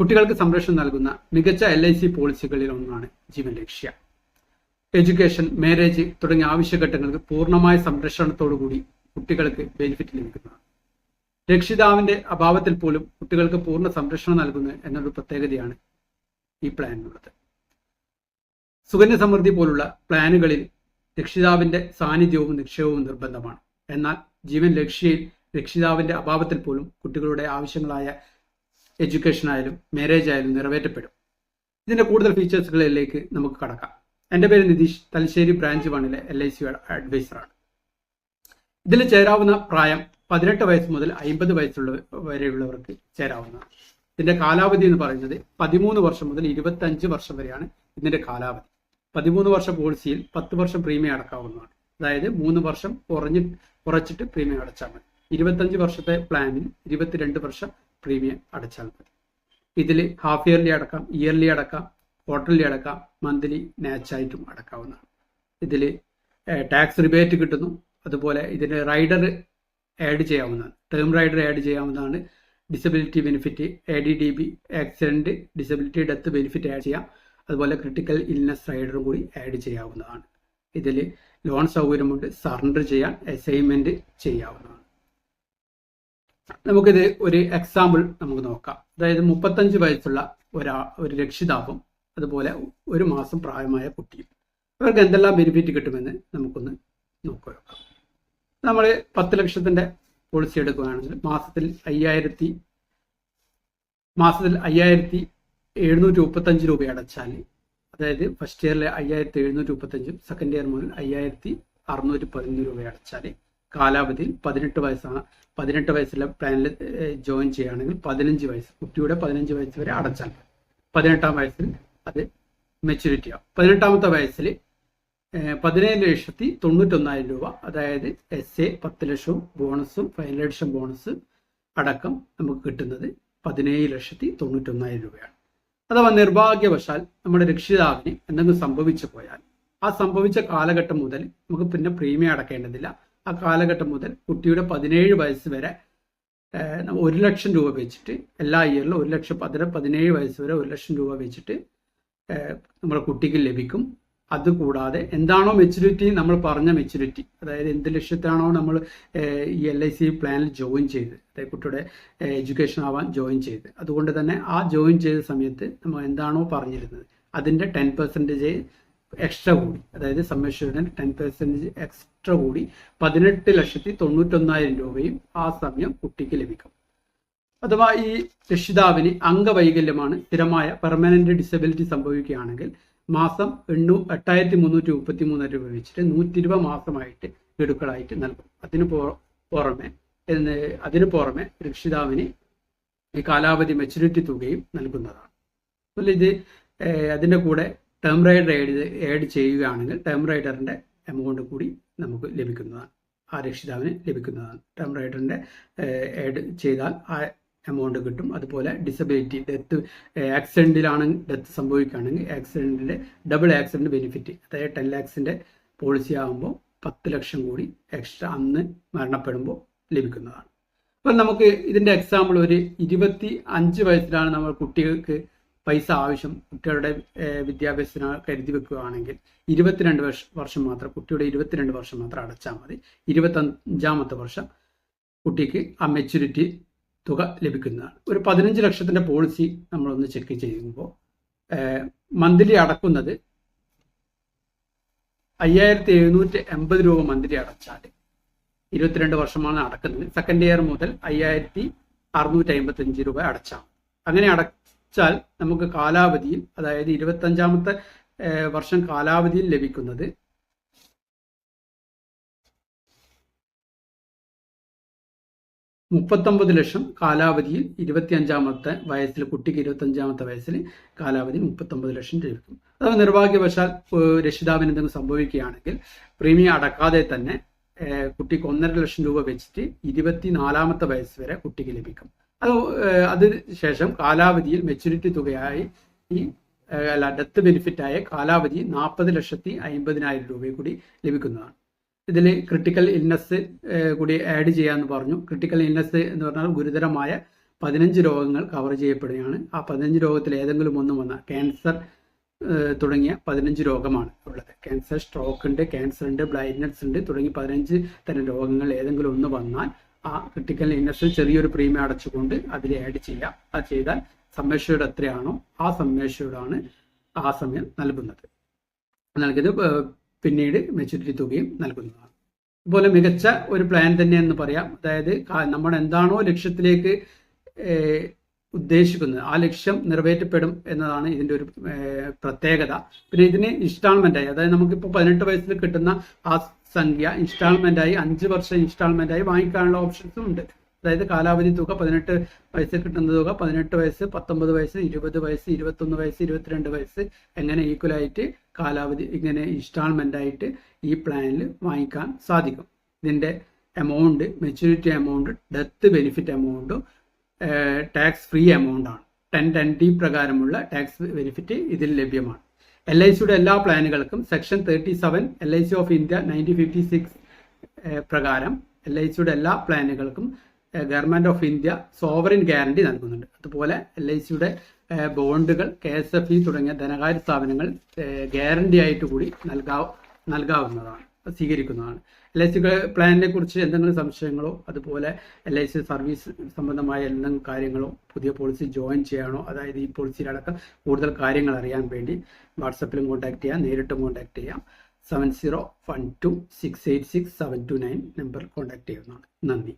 കുട്ടികൾക്ക് സംരക്ഷണം നൽകുന്ന മികച്ച എൽ ഐ സി പോളിസികളിൽ ഒന്നാണ് ജീവൻ രക്ഷ. എഡ്യൂക്കേഷൻ മാരേജ് തുടങ്ങിയ ആവശ്യഘട്ടങ്ങൾക്ക് പൂർണമായ സംരക്ഷണത്തോടുകൂടി കുട്ടികൾക്ക് ബെനിഫിറ്റ് ലഭിക്കുന്നതാണ്. രക്ഷിതാവിന്റെ അഭാവത്തിൽ പോലും കുട്ടികൾക്ക് പൂർണ സംരക്ഷണം നൽകുന്നു എന്നൊരു പ്രത്യേകതയാണ് ഈ പ്ലാനിനുള്ളത് സുകന്യ സമൃദ്ധി പോലുള്ള പ്ലാനുകളിൽ രക്ഷിതാവിന്റെ സാന്നിധ്യവും നിക്ഷേപവും നിർബന്ധമാണ്. എന്നാൽ ജീവൻ രക്ഷയിൽ രക്ഷിതാവിന്റെ അഭാവത്തിൽ പോലും കുട്ടികളുടെ ആവശ്യങ്ങളായ എഡ്യൂക്കേഷൻ ആയാലും മാരേജ് ആയാലും നിറവേറ്റപ്പെടും. ഇതിന്റെ കൂടുതൽ ഫീച്ചേഴ്സുകളിലേക്ക് നമുക്ക് കടക്കാം. എന്റെ പേര് നിതീഷ്. തലശ്ശേരി ബ്രാഞ്ച് വണ്ണിലെ എൽ ഐ സിയുടെ അഡ്വൈസറാണ് ഇതിൽ ചേരാവുന്ന പ്രായം പതിനെട്ട് വയസ്സ് മുതൽ അമ്പത് വയസ്സുള്ള വരെയുള്ളവർക്ക് ചേരാവുന്നതാണ് ഇതിന്റെ കാലാവധി എന്ന് പറയുന്നത് പതിമൂന്ന് വർഷം മുതൽ ഇരുപത്തി അഞ്ച് വർഷം വരെയാണ് ഇതിന്റെ കാലാവധി. പതിമൂന്ന് വർഷം പോളിസിയിൽ പത്ത് വർഷം പ്രീമിയം അടക്കാവുന്നതാണ്. അതായത് മൂന്ന് വർഷം കുറഞ്ഞ് കുറച്ചിട്ട് പ്രീമിയം അടച്ചാൽ മതി. ഇരുപത്തഞ്ച് വർഷത്തെ പ്ലാനിൽ ഇരുപത്തിരണ്ട് വർഷം പ്രീമിയം അടച്ചാൽ മതി. ഇതിൽ ഹാഫ് ഇയർലി അടക്കാം ഇയർലി അടക്കാം ക്വാർട്ടർലി അടക്കാം മന്ത്ലി നാച്ചായിട്ടും അടക്കാവുന്നതാണ്. ഇതിൽ ടാക്സ് റിബേറ്റ് കിട്ടുന്നു. അതുപോലെ ഇതിന് റൈഡർ ആഡ് ചെയ്യാവുന്നതാണ്. ടേം റൈഡർ ആഡ് ചെയ്യാവുന്നതാണ്. Disability benefit A D D B accident disability death benefit add ചെയ്യാം. അതുപോലെ ക്രിട്ടിക്കൽ ഇൽനെസ് റൈഡറും കൂടി ആഡ് ചെയ്യാവുന്നതാണ്. ഇതിൽ ലോൺ സൗകര്യമുണ്ട് സറണ്ടർ ചെയ്യാൻ അസൈൻമെന്റ് ചെയ്യാവുന്നതാണ്. നമുക്കിത് ഒരു എക്സാമ്പിൾ നമുക്ക് നോക്കാം. അതായത് മുപ്പത്തഞ്ച് വയസ്സുള്ള ഒരാ ഒരു രക്ഷിതാവും അതുപോലെ ഒരു മാസം പ്രായമായ കുട്ടിയും. ഇവർക്ക് എന്തെല്ലാം ബെനിഫിറ്റ് കിട്ടുമെന്ന് നമുക്കൊന്ന് നോക്കുക നമ്മൾ പത്ത് ലക്ഷത്തിന്റെ പോളിസി എടുക്കുകയാണെങ്കിൽ മാസത്തിൽ അയ്യായിരത്തി മാസത്തിൽ അയ്യായിരത്തി എഴുന്നൂറ്റി മുപ്പത്തഞ്ച് രൂപ അടച്ചാൽ അതായത് ഫസ്റ്റ് ഇയറിൽ അയ്യായിരത്തി എഴുന്നൂറ്റി മുപ്പത്തഞ്ചും സെക്കൻഡ് ഇയർ മുതൽ അയ്യായിരത്തി അറുന്നൂറ്റി പതിനൊന്ന് രൂപ അടച്ചാൽ കാലാവധിയിൽ പതിനെട്ട് വയസ്സാണ് പതിനെട്ട് വയസ്സിലെ പ്ലാനിൽ ജോയിൻ ചെയ്യുകയാണെങ്കിൽ പതിനഞ്ച് വയസ്സ് കുട്ടിയുടെ പതിനഞ്ച് വയസ്സ് വരെ അടച്ചാൽ പതിനെട്ടാം വയസ്സിൽ അത് മെച്യൂരിറ്റി ആവും. പതിനെട്ടാമത്തെ വയസ്സിൽ പതിനേഴ് ലക്ഷത്തി തൊണ്ണൂറ്റൊന്നായിരം രൂപ അതായത് എസ് എ പത്ത് ലക്ഷവും ബോണസും ഫൈനൽ ലക്ഷം ബോണസ് അടക്കം നമുക്ക് കിട്ടുന്നത് പതിനേഴ് ലക്ഷത്തി തൊണ്ണൂറ്റൊന്നായിരം രൂപയാണ്. അഥവാ നിർഭാഗ്യവശാൽ നമ്മുടെ രക്ഷിതാവിന് എന്തെങ്കിലും സംഭവിച്ചു പോയാൽ ആ സംഭവിച്ച കാലഘട്ടം മുതൽ നമുക്ക് പിന്നെ പ്രീമിയം അടക്കേണ്ടതില്ല. ആ കാലഘട്ടം മുതൽ കുട്ടിയുടെ പതിനേഴ് വയസ്സ് വരെ ഒരു ലക്ഷം രൂപ വെച്ചിട്ട് എല്ലാ ഇയറിലും ഒരു ലക്ഷം പതിന പതിനേഴ് വയസ്സ് വരെ ഒരു ലക്ഷം രൂപ വെച്ചിട്ട് നമ്മുടെ കുട്ടിക്ക് ലഭിക്കും. അതുകൂടാതെ എന്താണോ മെച്യൂരിറ്റി നമ്മൾ പറഞ്ഞ മെച്യൂരിറ്റി അതായത് എന്ത് ലക്ഷ്യത്താണോ നമ്മൾ ഈ എൽ ഐ സി പ്ലാനിൽ ജോയിൻ ചെയ്ത് അതായത് കുട്ടിയുടെ എഡ്യൂക്കേഷൻ ആവാൻ ജോയിൻ ചെയ്ത്. അതുകൊണ്ട് തന്നെ ആ ജോയിൻ ചെയ്ത സമയത്ത് നമ്മൾ എന്താണോ പറഞ്ഞിരുന്നത് അതിന്റെ ടെൻ പെർസെന്റേജ് എക്സ്ട്രാ കൂടി അതായത് സമ്മേഷന് ടെൻ പെർസെന്റേജ് എക്സ്ട്രാ കൂടി പതിനെട്ട് ലക്ഷത്തി തൊണ്ണൂറ്റൊന്നായിരം രൂപയും ആ സമയം കുട്ടിക്ക് ലഭിക്കും. അഥവാ ഈ രക്ഷിതാവിന് അംഗവൈകല്യമാണ് സ്ഥിരമായ പെർമനന്റ് ഡിസബിലിറ്റി സംഭവിക്കുകയാണെങ്കിൽ മാസം എണ്ണൂ എട്ടായിരത്തി മുന്നൂറ്റി മുപ്പത്തി മൂന്ന് രൂപ വെച്ചിട്ട് നൂറ്റി ഇരുപത് മാസമായിട്ട് ഗഡുക്കളായിട്ട് നൽകും. അതിന് പുറമെ അതിന് പുറമെ രക്ഷിതാവിന് ഈ കാലാവധി മെച്യൂരിറ്റി തുകയും നൽകുന്നതാണ്. അതുപോലെ ഇത് അതിന്റെ കൂടെ ടേം റൈഡർ ഏഡ് ഏഡ് ചെയ്യുകയാണെങ്കിൽ ടേം റൈഡറിന്റെ എമൗണ്ട് കൂടി നമുക്ക് ലഭിക്കുന്നതാണ്. ആ രക്ഷിതാവിന് ലഭിക്കുന്നതാണ്. ടേം റൈഡറിന്റെ ഏഡ് ചെയ്താൽ ആ എമൗണ്ട് കിട്ടും. അതുപോലെ ഡിസബിലിറ്റി ഡെത്ത് ആക്സിഡന്റിലാണ് ഡെത്ത് സംഭവിക്കുകയാണെങ്കിൽ ആക്സിഡന്റിന്റെ ഡബിൾ ആക്സിഡന്റ് ബെനിഫിറ്റ് അതായത് ടെൻ ലാക്സിന്റെ പോളിസി ആകുമ്പോൾ പത്ത് ലക്ഷം കൂടി എക്സ്ട്രാ അന്ന് മരണപ്പെടുമ്പോൾ ലഭിക്കുന്നതാണ്. അപ്പം നമുക്ക് ഇതിന്റെ എക്സാമ്പിൾ ഒരു ഇരുപത്തി അഞ്ച് വയസ്സിലാണ് നമ്മൾ കുട്ടികൾക്ക് പൈസ ആവശ്യം കുട്ടികളുടെ വിദ്യാഭ്യാസത്തിന് കരുതി വെക്കുകയാണെങ്കിൽ ഇരുപത്തിരണ്ട് വർഷം മാത്രം കുട്ടിയുടെ ഇരുപത്തിരണ്ട് വർഷം മാത്രം അടച്ചാൽ മതി. ഇരുപത്തഞ്ചാമത്തെ വർഷം കുട്ടിക്ക് ആ മെച്യൂരിറ്റി തുക ലഭിക്കുന്നതാണ്. ഒരു പതിനഞ്ച് ലക്ഷത്തിന്റെ പോളിസി നമ്മളൊന്ന് ചെക്ക് ചെയ്യുമ്പോൾ മന്ത്ലി അടക്കുന്നത് അയ്യായിരത്തി എഴുന്നൂറ്റി എൺപത് രൂപ മന്ത്ലി അടച്ചാൽ ഇരുപത്തിരണ്ട് വർഷമാണ് അടക്കുന്നത്. സെക്കൻഡ് ഇയർ മുതൽ അയ്യായിരത്തി അറുന്നൂറ്റി അമ്പത്തി അഞ്ച് രൂപ അടച്ചാൽ അങ്ങനെ അടച്ചാൽ നമുക്ക് കാലാവധിയിൽ അതായത് ഇരുപത്തഞ്ചാമത്തെ വർഷം കാലാവധിയിൽ ലഭിക്കുന്നത് മുപ്പത്തൊമ്പത് ലക്ഷം കാലാവധിയിൽ ഇരുപത്തിയഞ്ചാമത്തെ വയസ്സിൽ കുട്ടിക്ക് ഇരുപത്തഞ്ചാമത്തെ വയസ്സിൽ കാലാവധി മുപ്പത്തൊമ്പത് ലക്ഷം ലഭിക്കും. അഥവാ നിർഭാഗ്യവശാൽ രക്ഷിതാവിന് എന്തെങ്കിലും സംഭവിക്കുകയാണെങ്കിൽ പ്രീമിയം അടക്കാതെ തന്നെ കുട്ടിക്ക് ഒന്നര ലക്ഷം രൂപ വെച്ചിട്ട് ഇരുപത്തിനാലാമത്തെ വയസ്സ് വരെ കുട്ടിക്ക് ലഭിക്കും. അത് അതിന് ശേഷം കാലാവധിയിൽ മെച്യൂരിറ്റി തുകയായി ഈ അല്ല ഡെത്ത് ബെനിഫിറ്റായ കാലാവധി നാൽപ്പത് ലക്ഷത്തി അമ്പതിനായിരം രൂപ കൂടി ലഭിക്കുന്നതാണ്. ഇതിൽ ക്രിട്ടിക്കൽ ഇൽനെസ് കൂടി ആഡ് ചെയ്യാമെന്ന് പറഞ്ഞു. ക്രിട്ടിക്കൽ ഇൽനെസ് എന്ന് പറഞ്ഞാൽ ഗുരുതരമായ പതിനഞ്ച് രോഗങ്ങൾ കവർ ചെയ്യപ്പെടുകയാണ്. ആ പതിനഞ്ച് രോഗത്തിൽ ഏതെങ്കിലും ഒന്ന് വന്ന ക്യാൻസർ തുടങ്ങിയ പതിനഞ്ച് രോഗമാണ് ഉള്ളത്. ക്യാൻസർ സ്ട്രോക്ക് ഉണ്ട് ക്യാൻസർ ഉണ്ട് ബ്ലൈൻഡ്നെസ് ഉണ്ട് തുടങ്ങി പതിനഞ്ച് തരം രോഗങ്ങൾ ഏതെങ്കിലും ഒന്ന് വന്നാൽ ആ ക്രിട്ടിക്കൽ ഇന്നസിൽ ചെറിയൊരു പ്രീമിയം അടച്ചുകൊണ്ട് അതിൽ ആഡ് ചെയ്യാം. അത് ചെയ്താൽ സമ്മേഷയുടെ എത്രയാണോ ആ സമ്മേഷയോടാണ് ആ സമയം നൽകുന്നത്. നൽകിയത് പിന്നീട് മെച്യൂരിറ്റി തുകയും നൽകുന്നതാണ്. അതുപോലെ മികച്ച ഒരു പ്ലാൻ തന്നെ എന്ന് പറയാം. അതായത് നമ്മൾ എന്താണോ ലക്ഷ്യത്തിലേക്ക് ഉദ്ദേശിക്കുന്നത് ആ ലക്ഷ്യം നിറവേറ്റപ്പെടും എന്നതാണ് ഇതിന്റെ ഒരു പ്രത്യേകത. പിന്നെ ഇതിന് ഇൻസ്റ്റാൾമെന്റ് ആയി. അതായത് നമുക്കിപ്പോൾ പതിനെട്ട് വയസ്സിൽ കിട്ടുന്ന ആ സംഖ്യ ഇൻസ്റ്റാൾമെന്റ് ആയി അഞ്ച് വർഷം ഇൻസ്റ്റാൾമെന്റ് ആയി വാങ്ങിക്കാനുള്ള ഓപ്ഷൻസും ഉണ്ട്. അതായത് കാലാവധി തുക പതിനെട്ട് വയസ്സ് കിട്ടുന്ന തുക പതിനെട്ട് വയസ്സ് പത്തൊമ്പത് വയസ്സ് ഇരുപത് വയസ്സ് ഇരുപത്തൊന്ന് വയസ്സ് ഇരുപത്തിരണ്ട് വയസ്സ് എങ്ങനെ ഈക്വലായിട്ട് കാലാവധി ഇങ്ങനെ ഇൻസ്റ്റാൾമെന്റ് ആയിട്ട് ഈ പ്ലാനിൽ വാങ്ങിക്കാൻ സാധിക്കും. ഇതിന്റെ amount maturity amount death benefit എമൗണ്ടും tax free amount ആണ്. ടെൻ ടെൻ ഡി പ്രകാരമുള്ള ടാക്സ് ബെനിഫിറ്റ് ഇതിൽ ലഭ്യമാണ്. എൽ ഐ സിയുടെ എല്ലാ പ്ലാനുകൾക്കും section thirty seven L I C of India nineteen fifty six പ്രകാരം എൽ ഐ സിയുടെ എല്ലാ പ്ലാനുകൾക്കും government of India sovereign guarantee നൽകുന്നുണ്ട്. അതുപോലെ എൽ ഐ സിയുടെ ബോണ്ടുകൾ കെ എസ് എഫ് ഇ തുടങ്ങിയ ധനകാര്യ സ്ഥാപനങ്ങൾ ഗ്യാരണ്ടി ആയിട്ട് കൂടി നൽകാ നൽകാവുന്നതാണ്. സ്വീകരിക്കുന്നതാണ്. എൽ ഐ സി പ്ലാനിനെ കുറിച്ച് എന്തെങ്കിലും സംശയങ്ങളോ അതുപോലെ എൽ ഐ സി സർവീസ് സംബന്ധമായ എന്തെങ്കിലും കാര്യങ്ങളോ പുതിയ പോളിസി ജോയിൻ ചെയ്യാനോ അതായത് ഈ പോളിസിയിലടക്കം കൂടുതൽ കാര്യങ്ങൾ അറിയാൻ വേണ്ടി വാട്സപ്പിലും കോൺടാക്ട് ചെയ്യാം നേരിട്ടും കോൺടാക്ട് ചെയ്യാം. Seven zero one two six eight six seven two nine നമ്പറിൽ കോൺടാക്ട് ചെയ്യുന്നതാണ്. നന്ദി.